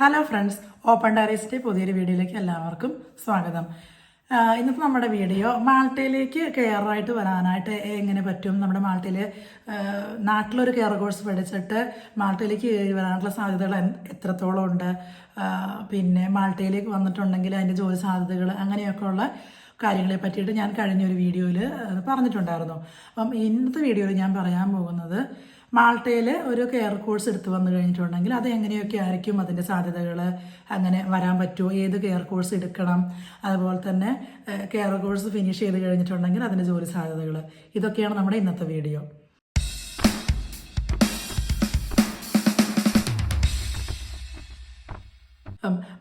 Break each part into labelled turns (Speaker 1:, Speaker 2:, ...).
Speaker 1: hello friends open ഡയറീസിൻ്റെ പുതിയൊരു വീഡിയോയിലേക്ക് എല്ലാവർക്കും സ്വാഗതം ഇന്നിപ്പോൾ നമ്മുടെ വീഡിയോ മാൾട്ടയിലേക്ക് കെയറായിട്ട് വരാനായിട്ട് എങ്ങനെ പറ്റും നമ്മുടെ മാൾട്ടയിൽ നാട്ടിലൊരു കെയർ കോഴ്സ് പഠിച്ചിട്ട് മാൾട്ടയിലേക്ക് കയറി വരാനുള്ള സാധ്യതകൾ എത്രത്തോളം ഉണ്ട് പിന്നെ മാൾട്ടയിലേക്ക് വന്നിട്ടുണ്ടെങ്കിൽ അതിൻ്റെ ജോലി സാധ്യതകൾ അങ്ങനെയൊക്കെയുള്ള കാര്യങ്ങളെ പറ്റിയിട്ട് ഞാൻ കഴിഞ്ഞൊരു വീഡിയോയിൽ പറഞ്ഞിട്ടുണ്ടായിരുന്നു അപ്പം ഇന്നത്തെ വീഡിയോയിൽ ഞാൻ പറയാൻ പോകുന്നത് മാൾട്ടയിൽ ഒരു കെയർ കോഴ്സ് എടുത്തു വന്നു കഴിഞ്ഞിട്ടുണ്ടെങ്കിൽ അത് എങ്ങനെയൊക്കെ ആയിരിക്കും അതിൻ്റെ സാധ്യതകൾ അങ്ങനെ വരാൻ പറ്റുമോ ഏത് കെയർ കോഴ്സ് എടുക്കണം അതുപോലെ തന്നെ കെയർ കോഴ്സ് ഫിനിഷ് ചെയ്ത് കഴിഞ്ഞിട്ടുണ്ടെങ്കിൽ അതിൻ്റെ ജോലി സാധ്യതകൾ ഇതൊക്കെയാണ് നമ്മുടെ ഇന്നത്തെ വീഡിയോ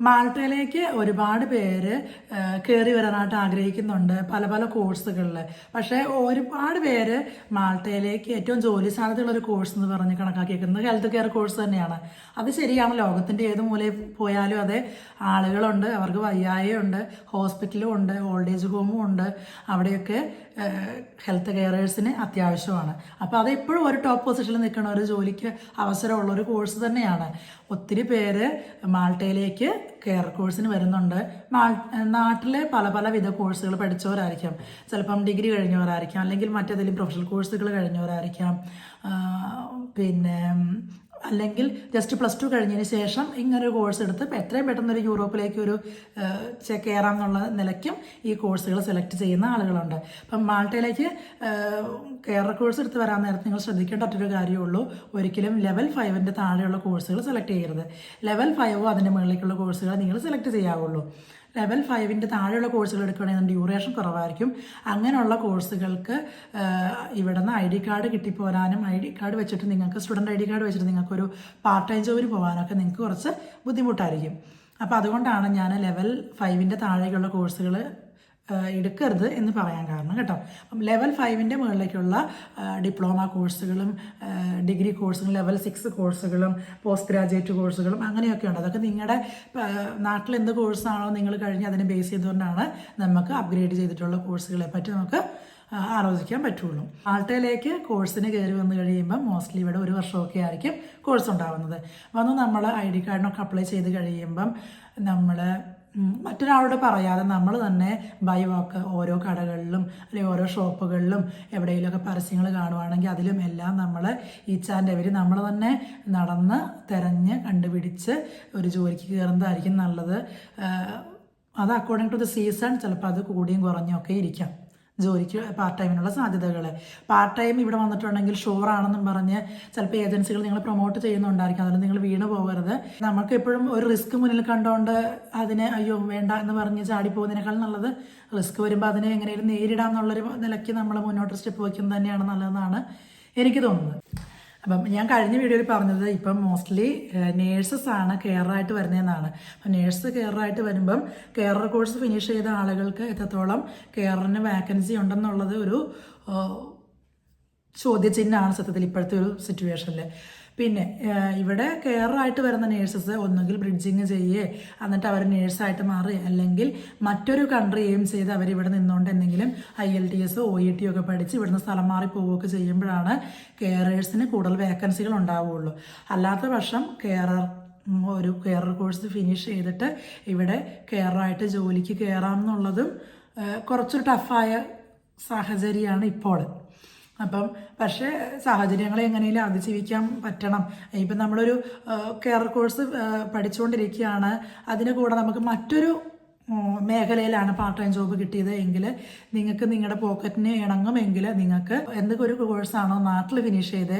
Speaker 1: മാൾട്ടയിലേക്ക് ഒരുപാട് പേര് കയറി വരാനായിട്ട് ആഗ്രഹിക്കുന്നുണ്ട് പല പല കോഴ്സുകളിൽ പക്ഷേ ഒരുപാട് പേര് മാൾട്ടയിലേക്ക് ഏറ്റവും ജോലി സാധ്യതയുള്ള ഒരു കോഴ്സ് എന്ന് പറഞ്ഞ് കണക്കാക്കിയിരിക്കുന്നത് ഹെൽത്ത് കെയർ കോഴ്സ് തന്നെയാണ് അത് ശരിയാണ് ലോകത്തിൻ്റെ ഏത് മൂലയിൽ പോയാലും അതെ ആളുകളുണ്ട് അവർക്ക് വയ്യായുണ്ട് ഹോസ്പിറ്റലും ഉണ്ട് ഓൾഡ് ഏജ് ഹോമും ഉണ്ട് അവിടെയൊക്കെ ഹെൽത്ത് കെയറേഴ്സിന് അത്യാവശ്യമാണ് അപ്പോൾ അത് എപ്പോഴും ഒരു ടോപ്പ് പൊസിഷനിൽ നിൽക്കുന്ന ഒരു ജോലിക്ക് അവസരമുള്ള ഒരു കോഴ്സ് തന്നെയാണ് ഒത്തിരി പേര് മാൾട്ടയിലേക്ക് കെയർ കോഴ്സിന് വരുന്നുണ്ട് നാട്ടിലെ പല പല വിധ കോഴ്സുകൾ പഠിച്ചവരായിരിക്കാം ചിലപ്പം ഡിഗ്രി കഴിഞ്ഞവരായിരിക്കാം അല്ലെങ്കിൽ മറ്റേതെങ്കിലും പ്രൊഫഷണൽ കോഴ്സുകൾ കഴിഞ്ഞവരായിരിക്കാം പിന്നെ അല്ലെങ്കിൽ ജസ്റ്റ് പ്ലസ് ടു കഴിഞ്ഞതിന് ശേഷം ഇങ്ങനെ ഒരു കോഴ്സ് എടുത്ത് ഇപ്പോൾ എത്രയും പെട്ടെന്ന് ഒരു യൂറോപ്പിലേക്ക് ഒരു കയറാം എന്നുള്ള നിലയ്ക്കും ഈ കോഴ്സുകൾ സെലക്ട് ചെയ്യുന്ന ആളുകളുണ്ട് അപ്പം മാൾട്ടയിലേക്ക് കയറ കോഴ്സ് എടുത്ത് വരാൻ നേരത്ത് നിങ്ങൾ ശ്രദ്ധിക്കേണ്ട മറ്റൊരു കാര്യമുള്ളൂ ഒരിക്കലും ലെവൽ ഫൈവിൻ്റെ താഴെയുള്ള കോഴ്സുകൾ സെലക്ട് ചെയ്യരുത് ലെവൽ ഫൈവോ അതിൻ്റെ മുകളിലേക്കുള്ള കോഴ്സുകൾ നിങ്ങൾ സെലക്ട് ചെയ്യാവുള്ളൂ ലെവൽ ഫൈവിൻ്റെ താഴെയുള്ള കോഴ്സുകൾ എടുക്കുകയാണെങ്കിൽ ഡ്യൂറേഷൻ കുറവായിരിക്കും അങ്ങനെയുള്ള കോഴ്സുകൾക്ക് ഇവിടെ നിന്ന് ഐ ഡി കാർഡ് കിട്ടിപ്പോരാനും ഐ ഡി കാർഡ് വെച്ചിട്ട് നിങ്ങൾക്ക് സ്റ്റുഡൻറ്റ് ഐ ഡി കാർഡ് വെച്ചിട്ട് നിങ്ങൾക്കൊരു പാർട്ട് ടൈം ജോലി പോകാനൊക്കെ നിങ്ങൾക്ക് കുറച്ച് ബുദ്ധിമുട്ടായിരിക്കും അപ്പോൾ അതുകൊണ്ടാണ് ഞാൻ ലെവൽ ഫൈവിൻ്റെ താഴേക്കുള്ള കോഴ്സുകൾ എടുക്കരുത് എന്ന് പറയാൻ കാരണം കേട്ടോ അപ്പം ലെവൽ ഫൈവിൻ്റെ മുകളിലേക്കുള്ള ഡിപ്ലോമ കോഴ്സുകളും ഡിഗ്രി കോഴ്സുകളും ലെവൽ സിക്സ് കോഴ്സുകളും പോസ്റ്റ് ഗ്രാജുവേറ്റ് കോഴ്സുകളും അങ്ങനെയൊക്കെ ഉണ്ട് അതൊക്കെ നിങ്ങളുടെ നാട്ടിൽ എന്ത് കോഴ്സാണോ നിങ്ങൾ കഴിഞ്ഞ് അതിനെ ബേസ് ചെയ്തുകൊണ്ടാണ് നമുക്ക് അപ്ഗ്രേഡ് ചെയ്തിട്ടുള്ള കോഴ്സുകളെ പറ്റി നമുക്ക് ആലോചിക്കാൻ പറ്റുള്ളൂ ആൾട്ടയിലേക്ക് കോഴ്സിന് കയറി വന്നു കഴിയുമ്പോൾ മോസ്റ്റ്ലി ഇവിടെ ഒരു വർഷമൊക്കെ ആയിരിക്കും കോഴ്സ് ഉണ്ടാവുന്നത് വന്ന് നമ്മൾ ഐ ഡി കാർഡിനൊക്കെ അപ്ലൈ ചെയ്ത് കഴിയുമ്പം നമ്മൾ മറ്റൊരാളോട് പറയാതെ നമ്മൾ തന്നെ ബൈ വാക്ക് ഓരോ കടകളിലും അല്ലെങ്കിൽ ഓരോ ഷോപ്പുകളിലും എവിടെയെങ്കിലുമൊക്കെ പരസ്യങ്ങൾ കാണുവാണെങ്കിൽ അതിലും എല്ലാം നമ്മൾ ഈ ചാൻ്റെ അവർ നമ്മൾ തന്നെ നടന്ന് തിരഞ്ഞ് കണ്ടുപിടിച്ച് ഒരു ജോലിക്ക് കയറുന്നതായിരിക്കും നല്ലത് അത് അക്കോർഡിംഗ് ടു ദ സീസൺ ചിലപ്പോൾ അത് കൂടിയും കുറഞ്ഞൊക്കെ ഇരിക്കാം ജോലിക്ക് പാർട്ട് ടൈമിനുള്ള സാധ്യതകൾ പാർട്ട് ടൈം ഇവിടെ വന്നിട്ടുണ്ടെങ്കിൽ ഷുവറാണെന്നും പറഞ്ഞ് ചിലപ്പോൾ ഏജൻസികൾ നിങ്ങൾ പ്രൊമോട്ട് ചെയ്യുന്നുണ്ടായിരിക്കും അതിൽ നിങ്ങൾ വീണ് പോകരുത് നമുക്ക് എപ്പോഴും ഒരു റിസ്ക് മുന്നിൽ കണ്ടുകൊണ്ട് അതിനെ അയ്യോ വേണ്ട എന്ന് പറഞ്ഞ് ചാടിപ്പോകുന്നതിനേക്കാൾ നല്ലത് റിസ്ക് വരുമ്പോൾ അതിനെ എങ്ങനെയും നേരിടാന്നുള്ളൊരു നിലയ്ക്ക് നമ്മൾ മുന്നോട്ട് സ്റ്റെപ്പ് വയ്ക്കുന്നത് തന്നെയാണ് നല്ലതെന്നാണ് എനിക്ക് തോന്നുന്നത് അപ്പം ഞാൻ കഴിഞ്ഞ വീഡിയോയിൽ പറഞ്ഞത് ഇപ്പം മോസ്റ്റ്ലി നേഴ്സസ് ആണ് കെയറായിട്ട് വരുന്നതെന്നാണ് അപ്പം നേഴ്സ് കെയറായിട്ട് വരുമ്പം കെയറർ കോഴ്സ് ഫിനിഷ് ചെയ്ത ആളുകൾക്ക് എത്രത്തോളം കെയറിന് വാക്കൻസി ഉണ്ടെന്നുള്ളത് ഒരു ചോദ്യചിഹ്നമാണ് സത്യത്തിൽ ഇപ്പോഴത്തെ ഒരു സിറ്റുവേഷനിൽ പിന്നെ ഇവിടെ കെയറായിട്ട് വരുന്ന നേഴ്സസ് ഒന്നുകിൽ ബ്രിഡ്ജിങ് ചെയ്യേ എന്നിട്ട് അവർ നേഴ്സായിട്ട് മാറി അല്ലെങ്കിൽ മറ്റൊരു കൺട്രി എയിം ചെയ്ത് അവർ ഇവിടെ നിന്നുകൊണ്ട് എന്തെങ്കിലും I E L T S O E T പഠിച്ച് ഇവിടുന്ന് സ്ഥലം മാറി പോവുകയൊക്കെ ചെയ്യുമ്പോഴാണ് കെയറേഴ്സിന് കൂടുതൽ വേക്കൻസികൾ ഉണ്ടാവുകയുള്ളു അല്ലാത്ത പക്ഷം കെയറർ ഒരു കെയറർ കോഴ്സ് ഫിനിഷ് ചെയ്തിട്ട് ഇവിടെ കെയറായിട്ട് ജോലിക്ക് കയറാം എന്നുള്ളതും കുറച്ചൊരു ടഫായ സാഹചര്യമാണ് ഇപ്പോൾ അപ്പം പക്ഷേ സാഹചര്യങ്ങളെ എങ്ങനെയും അതിജീവിക്കാൻ പറ്റണം ഇപ്പം നമ്മളൊരു കെയർ കോഴ്സ് പഠിച്ചുകൊണ്ടിരിക്കുകയാണ് അതിന് കൂടെ നമുക്ക് മറ്റൊരു മേഖലയിലാണ് പാർട്ട് ടൈം ജോബ് കിട്ടിയത് എങ്കിൽ നിങ്ങൾക്ക് നിങ്ങളുടെ പോക്കറ്റിന് ഇണങ്ങുമെങ്കിൽ നിങ്ങൾക്ക് എന്തൊക്കെ ഒരു കോഴ്സാണോ നാട്ടിൽ ഫിനിഷ് ചെയ്ത്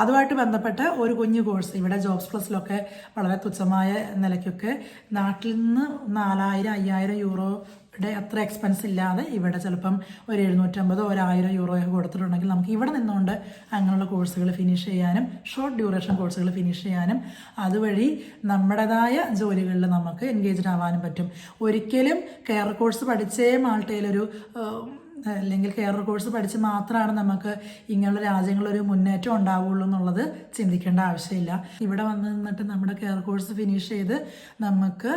Speaker 1: അതുമായിട്ട് ബന്ധപ്പെട്ട് ഒരു കുഞ്ഞു കോഴ്സ് ഇവിടെ ജോബ്സ് പ്ലസിലൊക്കെ വളരെ തുച്ഛമായ നിലയ്ക്കൊക്കെ നാട്ടിൽ നിന്ന് നാലായിരം അയ്യായിരം യൂറോ ഇവിടെ അത്ര എക്സ്പെൻസ് ഇല്ലാതെ ഇവിടെ ചിലപ്പം ഒരു എഴുന്നൂറ്റമ്പതോ ഒരു ആയിരം യൂറോയൊക്കെ കൊടുത്തിട്ടുണ്ടെങ്കിൽ നമുക്ക് ഇവിടെ നിന്നുകൊണ്ട് അങ്ങനെയുള്ള കോഴ്സുകൾ ഫിനിഷ് ചെയ്യാനും ഷോർട്ട് ഡ്യൂറേഷൻ കോഴ്സുകൾ ഫിനിഷ് ചെയ്യാനും അതുവഴി നമ്മുടേതായ ജോലികളിൽ നമുക്ക് എൻഗേജ്ഡ് ആവാനും പറ്റും ഒരിക്കലും കെയർ കോഴ്സ് പഠിച്ചേ മാൾട്ടയിലൊരു അല്ലെങ്കിൽ കെയർ കോഴ്സ് പഠിച്ച് മാത്രമാണ് നമുക്ക് ഇങ്ങനെയുള്ള രാജ്യങ്ങളൊരു മുന്നേറ്റം ഉണ്ടാവുള്ളൂ എന്നുള്ളത് ചിന്തിക്കേണ്ട ആവശ്യമില്ല ഇവിടെ വന്ന് നിന്നിട്ട് നമ്മുടെ കെയർ കോഴ്സ് ഫിനിഷ് ചെയ്ത് നമുക്ക്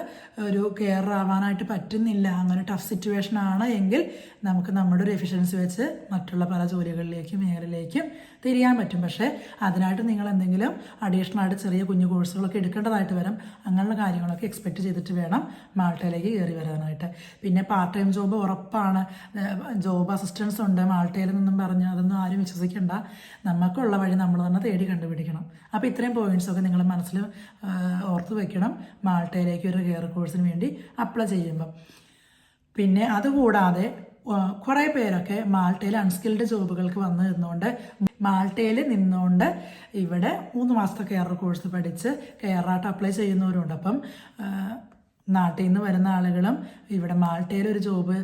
Speaker 1: ഒരു കെയർ ആവാനായിട്ട് പറ്റുന്നില്ല അങ്ങനെ ടഫ് സിറ്റുവേഷൻ ആണ് എങ്കിൽ നമുക്ക് നമ്മുടെ ഒരു എഫിഷ്യൻസി വെച്ച് മറ്റുള്ള പല ജോലികളിലേക്കും മേഖലയിലേക്കും തിരിയാൻ പറ്റും പക്ഷേ അതിനായിട്ട് നിങ്ങൾ എന്തെങ്കിലും അഡീഷണൽ ആയിട്ട് ചെറിയ കുഞ്ഞു കോഴ്സുകളൊക്കെ എടുക്കേണ്ടതായിട്ട് വരും അങ്ങനെയുള്ള കാര്യങ്ങളൊക്കെ എക്സ്പെക്റ്റ് ചെയ്തിട്ട് വേണം മാൾട്ടയിലേക്ക് കയറി വരാനായിട്ട് പിന്നെ പാർട്ട് ടൈം ജോബ് ഉറപ്പാണ് ജോബ് അസിസ്റ്റൻസ് ഉണ്ട് മാൾട്ടയിൽ നിന്നും പറഞ്ഞ് അതൊന്നും ആരും വിശ്വസിക്കേണ്ട നമുക്കുള്ള വഴി നമ്മൾ തന്നെ തേടി കണ്ടുപിടിക്കണം അപ്പോൾ ഇത്രയും പോയിൻറ്റ്സൊക്കെ നിങ്ങൾ മനസ്സിൽ ഓർത്ത് വയ്ക്കണം മാൾട്ടയിലേക്ക് ഒരു കെയർ കോഴ്സിന് വേണ്ടി അപ്ലൈ ചെയ്യുമ്പം പിന്നെ അതുകൂടാതെ കുറേ പേരൊക്കെ മാൾട്ടയിൽ അൺസ്കിൽഡ് ജോബുകൾക്ക് വന്നു നിന്നുകൊണ്ട് മാൾട്ടയിൽ നിന്നുകൊണ്ട് ഇവിടെ മൂന്ന് മാസത്തെ കെയർ കോഴ്സ് പഠിച്ച് കെയറായിട്ട് അപ്ലൈ ചെയ്യുന്നവരുണ്ട് അപ്പം നാട്ടിൽ നിന്ന് വരുന്ന ആളുകളും ഇവിടെ മാൾട്ടയിൽ ഒരു ജോബ്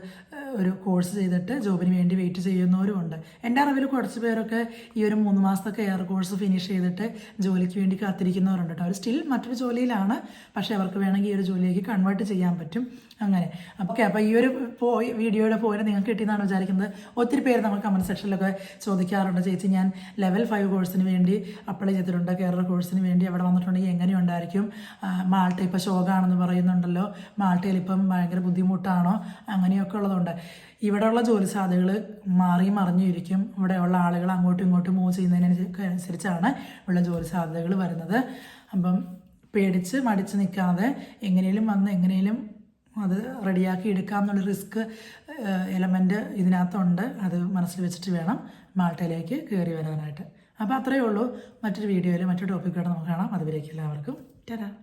Speaker 1: ഒരു കോഴ്സ് ചെയ്തിട്ട് ജോബിന് വേണ്ടി വെയിറ്റ് ചെയ്യുന്നവരും ഉണ്ട് എൻ്റെ അറിവിൽ കുറച്ച് പേരൊക്കെ ഈ ഒരു മൂന്ന് മാസത്തെ കെയർ കോഴ്സ് ഫിനിഷ് ചെയ്തിട്ട് ജോലിക്ക് വേണ്ടി കാത്തിരിക്കുന്നവരുണ്ട് കേട്ടോ അവർ സ്റ്റിൽ മറ്റൊരു ജോലിയിലാണ് പക്ഷേ അവർക്ക് വേണമെങ്കിൽ ഈ ഒരു ജോലിയിലേക്ക് കൺവേർട്ട് ചെയ്യാൻ പറ്റും അങ്ങനെ അപ്പോൾ ഓക്കെ അപ്പോൾ ഈ ഒരു പോയി വീഡിയോയുടെ പോയിന്റ് നിങ്ങൾക്ക് കിട്ടിയെന്നാണ് വിചാരിക്കുന്നത് ഒത്തിരി പേര് നമ്മൾ കമൻറ്റ് സെക്ഷനിലൊക്കെ ചോദിക്കാറുണ്ട് ചേച്ചി ഞാൻ ലെവൽ ഫൈവ് കോഴ്സിന് വേണ്ടി അപ്ലൈ ചെയ്തിട്ടുണ്ട് കെയർ കോഴ്സിന് വേണ്ടി അവിടെ വന്നിട്ടുണ്ടെങ്കിൽ എങ്ങനെയുണ്ടായിരിക്കും മാൾട്ട ഇപ്പോൾ ശോകാണെന്ന് പറയുന്നുണ്ടല്ലോ മാൾട്ടയിൽ ഇപ്പം ഭയങ്കര ബുദ്ധിമുട്ടാണോ അങ്ങനെയൊക്കെ ഉള്ളതുകൊണ്ട് ഇവിടെയുള്ള ജോലി സാധ്യതകൾ മാറി മറിഞ്ഞിരിക്കും ഇവിടെയുള്ള ആളുകൾ അങ്ങോട്ടും ഇങ്ങോട്ടും മൂവ് ചെയ്യുന്നതിനനുസരിച്ചാണ് ഉള്ള ജോലി സാധ്യതകൾ വരുന്നത് അപ്പം പേടിച്ച് മടിച്ച് നിൽക്കാതെ എങ്ങനെയും വന്ന് എങ്ങനെയും അത് റെഡിയാക്കി എടുക്കുക എന്നുള്ള റിസ്ക് എലമെൻറ്റ് ഇതിനകത്തുണ്ട് അത് മനസ്സിൽ വെച്ചിട്ട് വേണം മാൾട്ടയിലേക്ക് കയറി വരാനായിട്ട് അപ്പോൾ അത്രയേ ഉള്ളൂ മറ്റൊരു വീഡിയോയിൽ മറ്റൊരു ടോപ്പിക്കായിട്ട് നമുക്ക് കാണാം അതുവരേക്കും എല്ലാവർക്കും തരാം